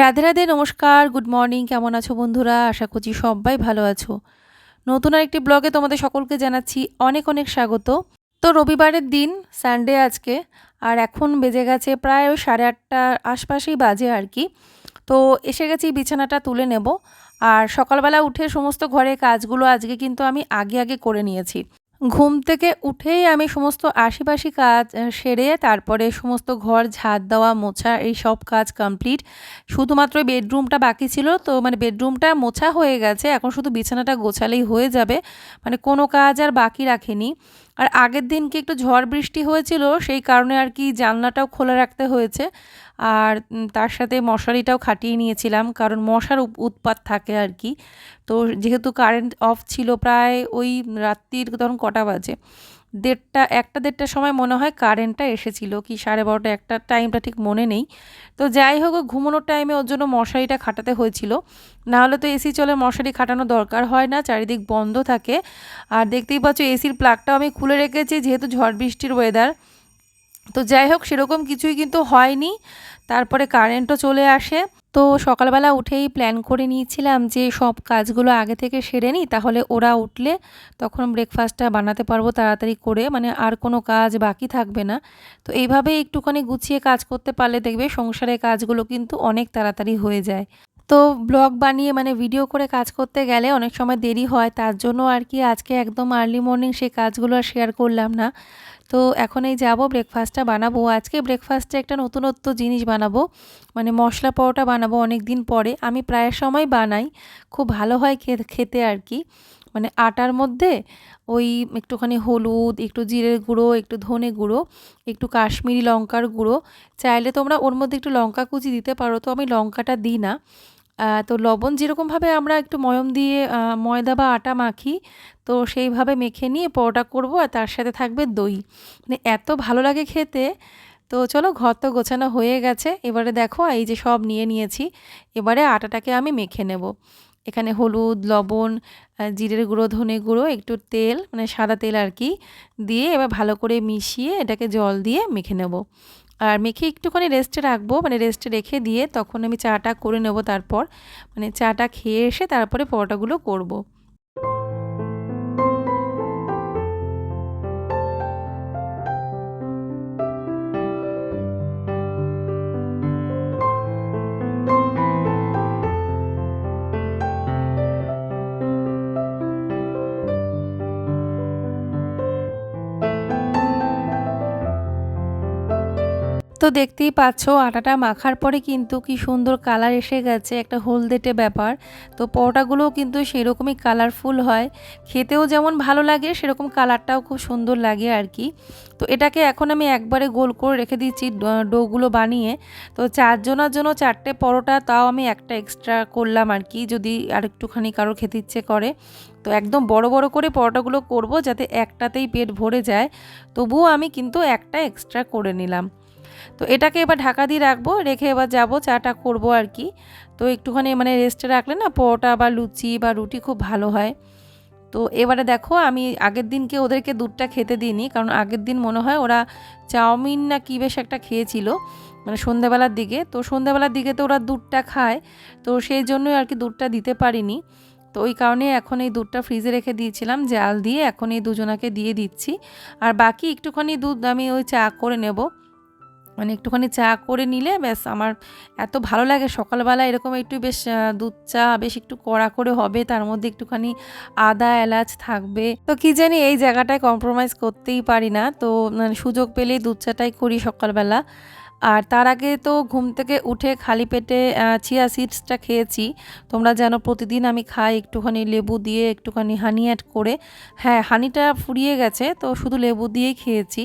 রাধে রাধে, নমস্কার good morning কেমন আছো বন্ধুরা? আশা করছি সবাই ভালো আছো। নতুন আরেকটি ব্লগে তোমাদের সকলকে জানাচ্ছি অনেক অনেক স্বাগত। তো রবিবারের দিন সানডে আজকে, আর এখন বেজে গেছে প্রায় ওই সাড়ে আটটার আশপাশেই বাজে আর কি। তো এসে গেছি বিছানাটা তুলে নেব। আর সকালবেলা উঠে সমস্ত ঘরে কাজগুলো আজকে কিন্তু আমি আগে আগে করে নিয়েছি। ঘুম থেকে উঠেই আমি সমস্ত আশেপাশে কাজ সেরে তারপরে সমস্ত ঘর, ঝাড় দেওয়া, মোছা, এই সব কাজ কমপ্লিট শুধুমাত্র বেডরুমটা বাকি ছিল, তো মানে বেডরুমটা মোছা হয়ে গেছে। এখন শুধু বিছানাটা গোছালেই হয়ে যাবে। মানে কোনো কাজ আর বাকি রাখেনি। আর আগের দিন কি একটু ঝড় বৃষ্টি হয়েছিল? সেই কারণে আর কি জানলাটাও খোলা রাখতে হয়েছে। আর তার সাথে মশারিটাও খাটিয়ে নিয়েছিলাম, কারণ মশার উৎপাত থাকে আর কি। তো যেহেতু কারেন্ট অফ ছিল প্রায় ওই রাত্রির তখন কটা বাজে। দেড়টা, একটা দেড়টার সময় মনে হয় কারেন্টটা এসেছিল কি সাড়ে বারোটা একটা টাইমটা ঠিক মনে নেই। তো যাই হোক ঘুমানোর টাইমে ওর জন্য মশারিটা খাটাতে হয়েছিল। নাহলে তো এসি চলে, মশারি খাটানো দরকার হয় না, চারিদিক বন্ধ থাকে। আর দেখতেই পাচ্ছ এসির প্লাগটাও আমি খুলে রেখেছি, যেহেতু ঝড় বৃষ্টির ওয়েদার তো যাই হোক, সেরকম কিছুই কিন্তু হয়নি। তারপরে কারেন্টও চলে আসে। তো সকালবেলা উঠেই প্ল্যান করে নিয়েছিলাম যে সব কাজগুলো আগে থেকে সেরে নিই, তাহলে ওরা উঠলে তখন ব্রেকফাস্টটা বানাতে পারব তাড়াতাড়ি করে মানে আর কোনো কাজ বাকি থাকবে না। তো এইভাবে একটুখানি গুছিয়ে কাজ করতে পারলে দেখবে সংসারের কাজগুলো কিন্তু অনেক তাড়াতাড়ি হয়ে যায়। তো ব্লগ বানিয়ে মানে ভিডিও করে কাজ করতে গেলে অনেক সময় দেরি হয়, তার জন্য আর কি আজকে একদম আর্লি মর্নিং সেই কাজগুলো আর শেয়ার করলাম না। তো এখন এই যাব ব্রেকফাস্টটা বানাবো। আজকে ব্রেকফাস্টে একটা নতুনত্ব জিনিস বানাবো। মানে মশলা পরোটা বানাবো অনেক দিন পরে। আমি প্রায় সময় বানাই। খুব ভালো হয় খেতে আর কি। মানে আটার মধ্যে ওই একটুখানি হলুদ, একটু জিরের গুঁড়ো, একটু ধনে গুঁড়ো, একটু কাশ্মীরি লঙ্কার গুঁড়ো। চাইলে তোমরা ওর মধ্যে একটু লঙ্কা কুচি দিতে পারো। তো আমি লঙ্কাটা দিই না। তো লবণ যেরকমভাবে আমরা একটু ময়ম দিয়ে ময়দা বা আটা মাখি, তো সেইভাবে মেখে নিয়ে পরোটা করব আর তার সাথে থাকবে দই। মানে এত ভালো লাগে খেতে। তো চলো ঘর তো গোছানো হয়ে গেছে। এবারে দেখো, এই যে সব নিয়ে নিয়েছি। এবারে আটাটাকে আমি মেখে নেব। এখানে হলুদ, লবণ জিরের গুঁড়ো, ধনে গুঁড়ো, একটু তেল মানে সাদা তেল আর কি, দিয়ে এবার ভালো করে মিশিয়ে এটাকে জল দিয়ে মেখে নেব। আর মেখে একটুখানি রেস্টে রাখব মানে রেস্টে রেখে দিয়ে তখন আমি চাটা করে নেব তারপর। মানে চাটা খেয়ে এসে তারপরে পরোটাগুলো করব। তো দেখতেই পাচ্ছ, আটাটা মাখার পরে কিন্তু কি সুন্দর কালার এসে গেছে, একটা হলদেটে ব্যাপার। তো পরোটাগুলোও কিন্তু সেরকমই কালারফুল হয়। খেতেও যেমন ভালো লাগে, সেরকম কালারটাও খুব সুন্দর লাগে আর কি। তো এটাকে এখন আমি একবারে গোল করে রেখে দিচ্ছি ডোগুলো বানিয়ে। তো চারজনের জন্য চারটে পরোটা, তাও আমি একটা এক্সট্রা করলাম আর কি, যদি আর একটুখানি কারোর খেতে ইচ্ছে করে। তো একদম বড় বড় করে পরোটাগুলো করব, যাতে একটাতেই পেট ভরে যায়। তবুও আমি কিন্তু একটা এক্সট্রা করে নিলাম। এটাকে এবার ঢাকা দিয়ে রাখব, রেখে এবার যাব, চাটা করব আর কি। তো একটুখানি মানে রেস্টে রাখলে না পরোটা বা লুচি বা রুটি খুব ভালো হয়। তো এবারে দেখো আমি আগের দিনকে ওদেরকে দুধটা খেতে দিইনি, কারণ আগের দিন মনে হয় ওরা চাউমিন না কী বেশ একটা খেয়েছিল মানে সন্ধ্যাবেলার দিকে। তো সন্ধ্যাবেলার দিকে তো ওরা দুধটা খায়, তো সেই জন্যই আর কি দুধটা দিতে পারিনি। তো ওই কারণে এখন এই দুধটা ফ্রিজে রেখে দিয়েছিলাম, জাল দিয়ে এখন এই দুজনাকে দিয়ে দিচ্ছি। আর বাকি একটুখানি দুধ আমি ওই চা করে নেব। মানে একটুখানি চা করে নিলে ব্যাস আমার এত ভালো লাগে। সকালবেলা এরকম একটু বেশ দুধ চা বেশ একটু কড়া করে হবে, তার মধ্যে একটুখানি আদা এলাচ থাকবে। তো কি জানি এই জায়গাটায় কম্প্রোমাইজ করতেই পারি না। তো মানে সুযোগ পেলেই দুধ চাটাই করি সকালবেলা। আর তার আগে তো ঘুম থেকে উঠে খালি পেটে চিয়া সিডসটা খেয়েছি। তোমরা জানো প্রতিদিন আমি খাই, একটুখানি লেবু দিয়ে একটুখানি হানি অ্যাড করে। হ্যাঁ হানিটা ফুরিয়ে গেছে, তো শুধু লেবু দিয়েই খেয়েছি।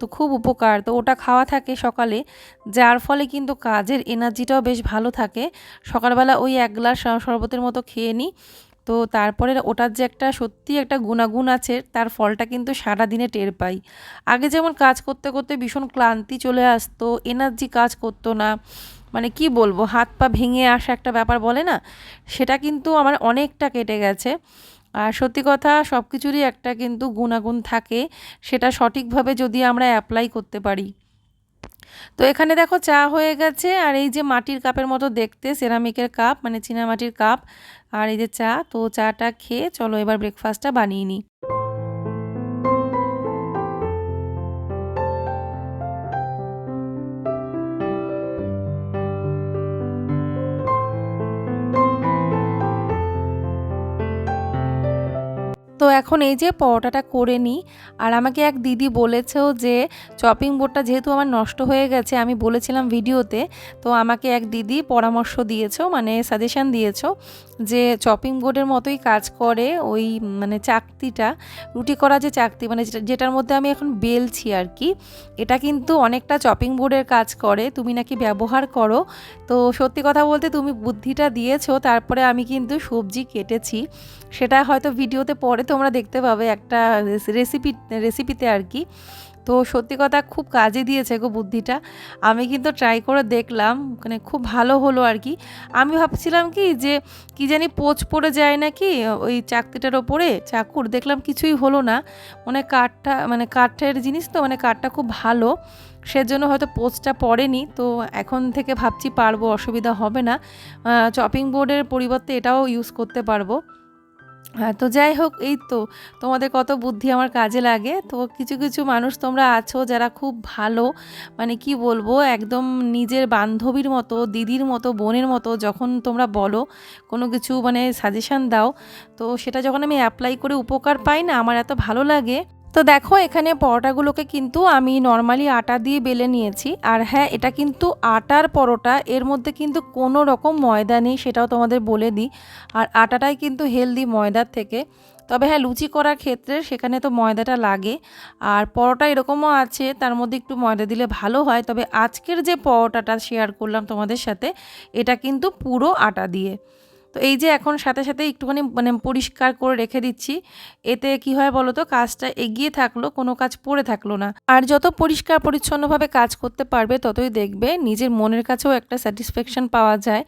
তো খুব উপকার। তো ওটা খাওয়া থাকে সকালে, যার ফলে কিন্তু কাজের এনার্জিটাও বেশ ভালো থাকে। সকালবেলা ওই এক গ্লাস শরবতের মতো খেয়ে নিই। তো তারপরে ওটার যে একটা সত্যি একটা গুণাগুণ আছে, তার ফলটা কিন্তু সারা দিনে টের পাই। আগে যেমন কাজ করতে করতে ভীষণ ক্লান্তি চলে আসতো, এনার্জি কাজ করতো না মানে কি বলব, হাত পা ভেঙে আসা একটা ব্যাপার বলে না? সেটা কিন্তু আমার অনেকটা কেটে গেছে। আর সত্যি কথা সব কিছুরই একটা কিন্তু গুণাগুণ থাকে, সেটা সঠিকভাবে যদি আমরা অ্যাপ্লাই করতে পারি। তো এখানে দেখো চা হয়ে গেছে, আর এই যে মাটির কাপের মতো দেখতে সেরামিকের কাপ মানে চীনামাটির কাপ আর এই যে চা, তো চাটা খেয়ে চলো এবার ব্রেকফাস্টটা বানিয়ে নিই। তো এখন এই যে পরোটাটা করে নিই। আর আমাকে এক দিদি বলেছেও যে, চপিং বোর্ডটা যেহেতু আমার নষ্ট হয়ে গেছে, আমি বলেছিলাম ভিডিওতে, তো আমাকে এক দিদি পরামর্শ দিয়েছ মানে সাজেশান দিয়েছ যে, চপিং বোর্ডের মতোই কাজ করে ওই মানে চাকতিটা, রুটি করা যে চাকতি মানে যেটার মধ্যে আমি এখন বেলছি আর কি এটা কিন্তু অনেকটা চপিং বোর্ডের কাজ করে, তুমি নাকি ব্যবহার করো। তো সত্যি কথা বলতে তুমি বুদ্ধিটা দিয়েছ, তারপরে আমি কিন্তু সবজি কেটেছি, সেটা হয়তো ভিডিওতে পরে তোমরা দেখতে পাবে একটা রেসিপি, রেসিপিতে আর কি। তো সত্যি কথা খুব কাজে দিয়েছে গো বুদ্ধিটা। আমি কিন্তু ট্রাই করে দেখলাম মানে খুব ভালো হলো আর কি। আমি ভাবছিলাম কি যে, কি জানি পোচ পড়ে যায় নাকি, ওই চাকতিটার ওপরে। চাকুর দেখলাম কিছুই হলো না। মানে কাঠটা মানে কাঠের জিনিস তো মানে কাঠটা খুব ভালো। সেজন্য হয়তো পোস্টটা পড়েনি। তো এখন থেকে ভাবছি পারব, অসুবিধা হবে না। চপিং বোর্ডের পরিবর্তে এটাও ইউজ করতে পারব। তো যাই হোক, এই তো তোমাদের কত বুদ্ধি আমার কাজে লাগে। তো কিছু কিছু মানুষ তোমরা আছো যারা খুব ভালো মানে কি বলব, একদম নিজের বান্ধবীর মতো, দিদির মতো, বোনের মতো যখন তোমরা বলো, কোনো কিছু মানে সাজেশান দাও, তো সেটা যখন আমি অ্যাপ্লাই করে উপকার পাই না, আমার এত ভালো লাগে। তো দেখো, এখানে পরোটাগুলোকে কিন্তু আমি নর্মালি আটা দিয়ে বেলে নিয়েছি। আর হ্যাঁ এটা কিন্তু আটার পরোটা, এর মধ্যে কিন্তু কোনো রকম ময়দা নেই, সেটাও তোমাদের বলে দিই। আর আটাটাই কিন্তু হেলদি ময়দার থেকে। তবে হ্যাঁ লুচি করার ক্ষেত্রে সেখানে তো ময়দাটা লাগে। আর পরোটা এরকমও আছে, তার মধ্যে একটু ময়দা দিলে ভালো হয়। তবে আজকের যে পরোটাটা শেয়ার করলাম তোমাদের সাথে, এটা কিন্তু পুরো আটা দিয়ে। তো এই যে এখন সাথে সাথে একটুখানি মানে পরিষ্কার করে রেখে দিচ্ছি, এতে কি হয় বলো তো কাজটা এগিয়ে থাকল, কোনো কাজ পড়ে থাকল না। আর যত পরিষ্কার পরিচ্ছন্নভাবে কাজ করতে পারবে, ততই দেখবে নিজের মনের কাছেও একটা স্যাটিসফ্যাকশন পাওয়া যায়,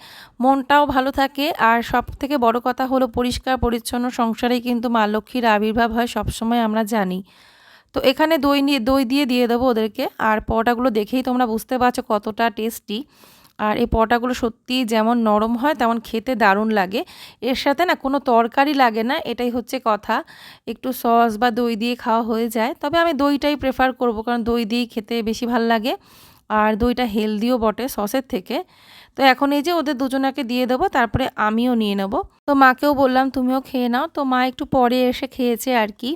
মনটাও ভালো থাকে। আর সব থেকে বড় কথা হলো, পরিষ্কার পরিচ্ছন্ন সংসারেই কিন্তু মা লক্ষ্মীর আবির্ভাব হয়, সবসময় আমরা জানি। তো এখানে দই নিয়ে, দই দিয়ে দিয়ে দেবো ওদেরকে। আর পরোটাগুলো দেখেই তোমরা বুঝতে পারছ কতটা টেস্টি আর এই পরোটাগুলো সত্যিই যেমন নরম হয়, তেমন খেতে দারুণ লাগে। এর সাথে না কোনো তরকারি লাগে না, এটাই হচ্ছে কথা। একটু সস বা দই দিয়ে খাওয়া হয়ে যায়। তবে আমি দইটাই প্রেফার করব, কারণ দই দিয়েই খেতে বেশি ভালো লাগে। আর দইটা হেলদিও বটে সসের থেকে। তো এখন এই যে ওদের দুজনাকে দিয়ে দেবো, তারপরে আমিও নিয়ে নেব। তো মাকেও বললাম, তুমিও খেয়ে নাও। তো মা একটু পরে এসে খেয়েছে আর কি।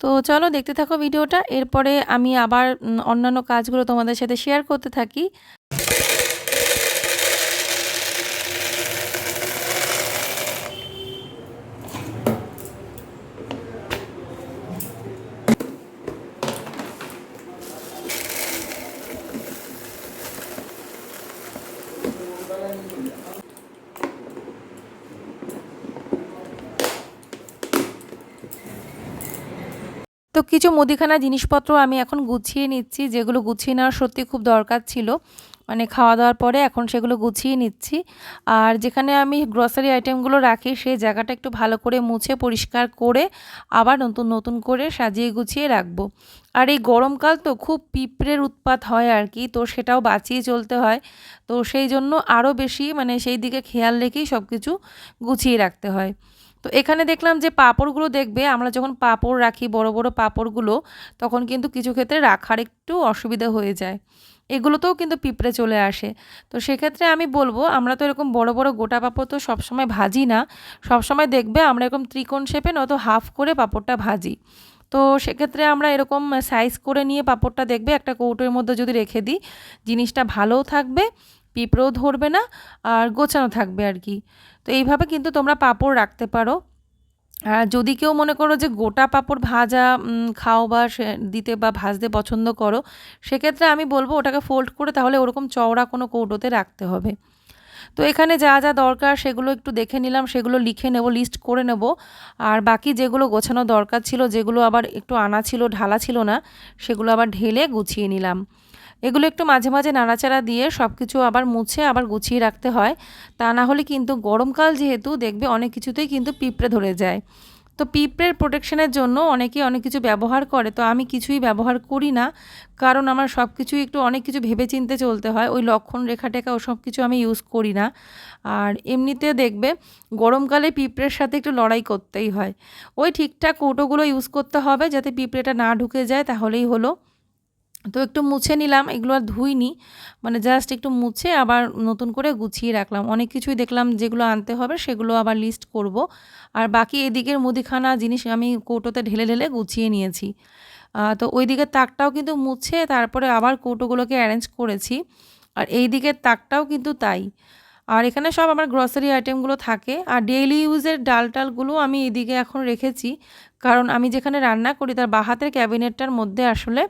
তো চলো দেখতে থাকো ভিডিওটা। এরপরে আমি আবার অন্যান্য কাজগুলো তোমাদের সাথে শেয়ার করতে থাকি। তো কিছু মুদিখানা জিনিসপত্র আমি এখন গুছিয়ে নিচ্ছি, যেগুলো গুছিয়ে নেওয়ার সত্যি খুব দরকার ছিল। মানে খাওয়া দাওয়ার পরে এখন সেগুলো গুছিয়ে নিচ্ছি। আর যেখানে আমি গ্রসারি আইটেমগুলো রাখি, সেই জায়গাটা একটু ভালো করে মুছে, পরিষ্কার করে আবার নতুন নতুন করে সাজিয়ে গুছিয়ে রাখব। আর এই গরমকাল তো খুব পিঁপড়ের উৎপাত হয় আর কি তো সেটাও বাঁচিয়ে চলতে হয়। তো সেই জন্য আরও বেশি মানে সেই দিকে খেয়াল রেখেই সব কিছু গুছিয়ে রাখতে হয়। তো এখানে দেখলাম যে পাঁপড়গুলো দেখবে, আমরা যখন পাঁপড় রাখি, বড় বড় পাঁপড়গুলো, তখন কিন্তু কিছু ক্ষেত্রে রাখার একটু অসুবিধা হয়ে যায়। এগুলোতেও কিন্তু পিঁপড়ে চলে আসে। তো সেক্ষেত্রে আমি বলব, আমরা তো এরকম বড় বড় গোটা পাঁপড় তো সবসময় ভাজি না। সবসময় দেখবে আমরা এরকম ত্রিকোণ শেপে নয়তো হাফ করে পাঁপড়টা ভাজি। তো সেক্ষেত্রে আমরা এরকম সাইজ করে নিয়ে পাঁপড়টা দেখবে একটা কৌটোর মধ্যে যদি রেখে দিই, জিনিসটা ভালোও থাকবে, পিঁপড়েও ধরবে না, আর গোছানো থাকবে আর কি। তো এইভাবে কিন্তু তোমরা পাঁপড় রাখতে পারো। আর যদি কেউ মনে করো যে গোটা পাঁপড় ভাজা খাও বা দিতে বা ভাজতে পছন্দ করো, সেক্ষেত্রে আমি বলব ওটাকে ফোল্ড করে তাহলে ওরকম চওড়া কোনো কৌটোতে রাখতে হবে। তো এখানে যা যা দরকার সেগুলো একটু দেখে নিলাম, সেগুলো লিখে নেব লিস্ট করে নেব। আর বাকি যেগুলো গোছানো দরকার ছিল, যেগুলো আবার একটু আনা ছিল, ঢালা ছিল না, সেগুলো আবার ঢেলে গুছিয়ে নিলাম। এগুলো একটু মাঝে মাঝে নাড়াচাড়া দিয়ে সব কিছু আবার মুছে আবার গুছিয়ে রাখতে হয়। তা না হলে কিন্তু গরমকাল যেহেতু দেখবে অনেক কিছুতেই কিন্তু পিঁপড়ে ধরে যায়। তো পিঁপড়ের প্রোটেকশনের জন্য অনেকে অনেক কিছু ব্যবহার করে। তো আমি কিছুই ব্যবহার করি না। কারণ আমার সব কিছুই একটু অনেক কিছু ভেবে চিনতে চলতে হয়। ওই লক্ষণ রেখা টেখা ওসব কিছু আমি ইউজ করি না। আর এমনিতে দেখবে গরমকালে পিঁপড়ের সাথে একটু লড়াই করতেই হয়। ওই ঠিকঠাক কৌটোগুলো ইউজ করতে হবে যাতে পিঁপড়েটা না ঢুকে যায়, তাহলেই হলো। তো একটু মুছে নিলাম, এগুলো আর ধুইনি মানে জাস্ট একটু মুছে আবার নতুন করে গুছিয়ে রাখলাম। অনেক কিছুই দেখলাম যেগুলো আনতে হবে, সেগুলো আবার লিস্ট করব। আর বাকি এদিকের মুদিখানা জিনিস আমি কৌটোতে ঢেলে ঢেলে গুছিয়ে নিয়েছি। তো ওই দিকের তাকটাও কিন্তু মুছে, তারপরে আবার কৌটোগুলোকে অ্যারেঞ্জ করেছি। আর এই দিকের তাকটাও কিন্তু তাই। আর এখানে সব আমার গ্রসারি আইটেমগুলো থাকে। আর ডেইলি ইউজের ডাল টালগুলো আমি এদিকে এখন রেখেছি। কারণ আমি যেখানে রান্না করি, তার বাহাতের ক্যাবিনেটটার মধ্যে আসলে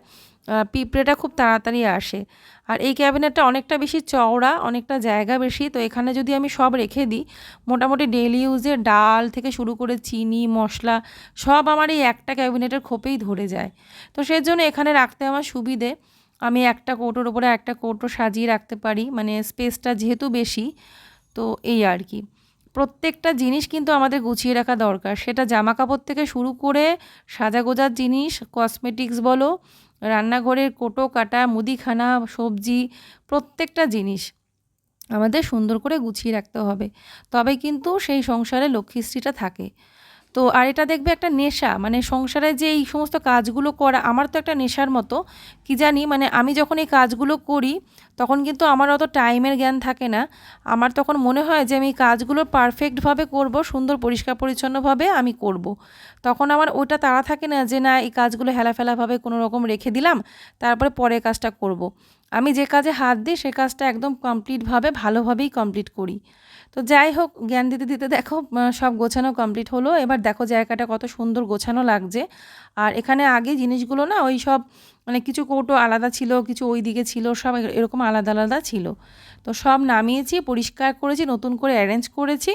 পিঁপড়েটা খুব তাড়াতাড়ি আসে। আর এই ক্যাবিনেটটা অনেকটা বেশি চওড়া, অনেকটা জায়গা বেশি। তো এখানে যদি আমি সব রেখে দিই, মোটামুটি ডেলি ইউজের ডাল থেকে শুরু করে চিনি, মশলা, সব আমার এই একটা ক্যাবিনেটের খোপেই ধরে যায়। তো সেই জন্য এখানে রাখতে আমার সুবিধে। আমি একটা কৌটোর ওপরে একটা কৌটো সাজিয়ে রাখতে পারি মানে স্পেসটা যেহেতু বেশি, তো এই আর কি। প্রত্যেকটা জিনিস কিন্তু আমাদের গুছিয়ে রাখা দরকার। সেটা জামা কাপড় থেকে শুরু করে সাজাগোজার জিনিস কসমেটিক্স বলো রান্নাঘরের কোটো, কাটা, মুদিখানা, সবজি, প্রত্যেকটা জিনিস আমাদের সুন্দর করে গুছিয়ে রাখতে হবে। তবে কিন্তু সেই সংসারে লক্ষ্মীশ্রীটা থাকে। তো আর এটা দেখবে একটা নেশা মানে সংসারে যে এই সমস্ত কাজগুলো করা, আমার তো একটা নেশার মতো কি জানি মানে আমি যখন এই কাজগুলো করি, তখন কিন্তু আমার অত টাইমের জ্ঞান থাকে না আমার তখন মনে হয় যে আমি কাজগুলো পারফেক্টভাবে করব, সুন্দর, পরিষ্কার, পরিচ্ছন্নভাবে আমি করব। তখন আমার ওটা তাড়া থাকে না যে, না, এই কাজগুলো হেলাফেলাভাবে কোনো রকম রেখে দিলাম, তারপরে পরে কাজটা করব। আমি যে কাজে হাত দিই, সে কাজটা একদম কমপ্লিটভাবে ভালোভাবেই কমপ্লিট করি তো যাই হোক, জ্ঞান দিতে দিতে দেখো সব গোছানো কমপ্লিট হলো। এবার দেখো জায়গাটা কত সুন্দর গোছানো লাগছে। আর এখানে আগে জিনিসগুলো না, ওই সব মানে কিছু কৌটো আলাদা ছিল, কিছু ওই দিকে ছিল, সব এরকম আলাদা আলাদা ছিল। তো সব নামিয়েছি, পরিষ্কার করেছি, নতুন করে অ্যারেঞ্জ করেছি।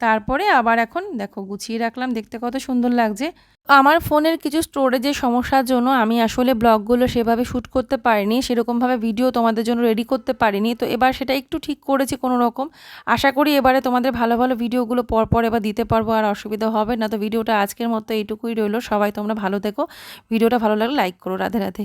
তারপরে আবার এখন দেখো গুছিয়ে রাখলাম। দেখতে কত সুন্দর লাগছে। আমার ফোনের কিছু স্টোরেজের সমস্যার জন্য আমি আসলে ব্লগগুলো সেভাবে শ্যুট করতে পারিনি, সেরকমভাবে ভিডিও তোমাদের জন্য রেডি করতে পারিনি। তো এবার সেটা একটু ঠিক করেছি কোনো রকম। আশা করি এবারে তোমাদের ভালো ভালো ভিডিওগুলো পরপর এবার দিতে পারব, আর অসুবিধা হবে না। তো ভিডিওটা আজকের মতো এইটুকুই রইল। সবাই তোমরা ভালো থেকো। ভিডিওটা ভালো লাগলে লাইক করো। রাধে রাধে।